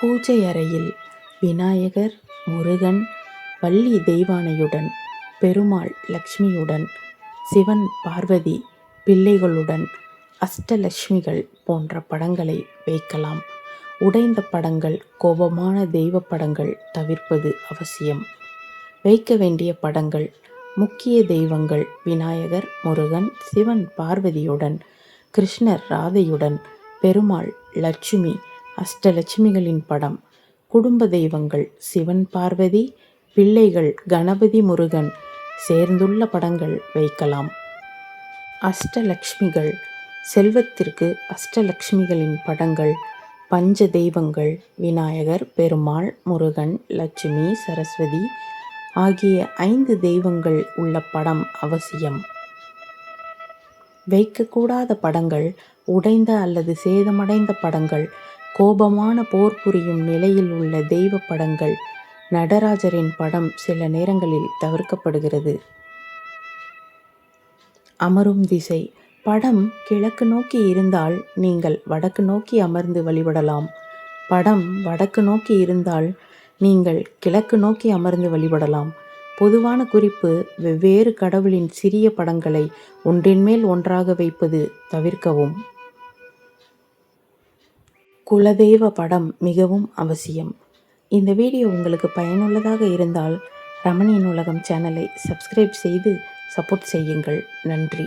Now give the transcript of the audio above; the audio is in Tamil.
பூஜை அறையில் விநாயகர் முருகன் வள்ளி தெய்வானையுடன் பெருமாள் லக்ஷ்மியுடன் சிவன் பார்வதி பிள்ளைகளுடன் அஷ்டலட்சுமிகள் போன்ற படங்களை வைக்கலாம். உடைந்த படங்கள் கோபமான தெய்வ படங்கள் தவிர்ப்பது அவசியம். வைக்க வேண்டிய படங்கள் முக்கிய தெய்வங்கள் விநாயகர் முருகன் சிவன் பார்வதியுடன் கிருஷ்ணர் ராதையுடன் பெருமாள் லட்சுமி அஷ்டலட்சுமிகளின் படம். குடும்ப தெய்வங்கள் சிவன் பார்வதி பிள்ளைகள் கணபதி முருகன் சேர்ந்துள்ள படங்கள் வைக்கலாம். அஷ்டலக்ஷ்மிகள் செல்வத்திற்கு அஷ்டலக்ஷ்மிகளின் படங்கள். பஞ்ச தெய்வங்கள் விநாயகர் பெருமாள் முருகன் லட்சுமி சரஸ்வதி ஆகிய ஐந்து தெய்வங்கள் உள்ள படம் அவசியம். வைக்கக்கூடாத படங்கள் உடைந்த அல்லது சேதமடைந்த படங்கள் கோபமான போர் புரியும் நிலையில் உள்ள தெய்வ படங்கள் நடராஜரின் படம் சில நேரங்களில் தவிர்க்கப்படுகிறது. அமரும் திசை. படம் கிழக்கு நோக்கி இருந்தால் நீங்கள் வடக்கு நோக்கி அமர்ந்து வழிபடலாம். படம் வடக்கு நோக்கி இருந்தால் நீங்கள் கிழக்கு நோக்கி அமர்ந்து வழிபடலாம். பொதுவான குறிப்பு வெவ்வேறு கடவுளின் சிறிய படங்களை ஒன்றின் மேல் ஒன்றாக வைப்பது தவிர்க்கவும். குலதெய்வ படம் மிகவும் அவசியம். இந்த வீடியோ உங்களுக்கு பயனுள்ளதாக இருந்தால் ரமணியின் உலகம் சேனலை சப்ஸ்கிரைப் செய்து சப்போர்ட் செய்யுங்கள். நன்றி.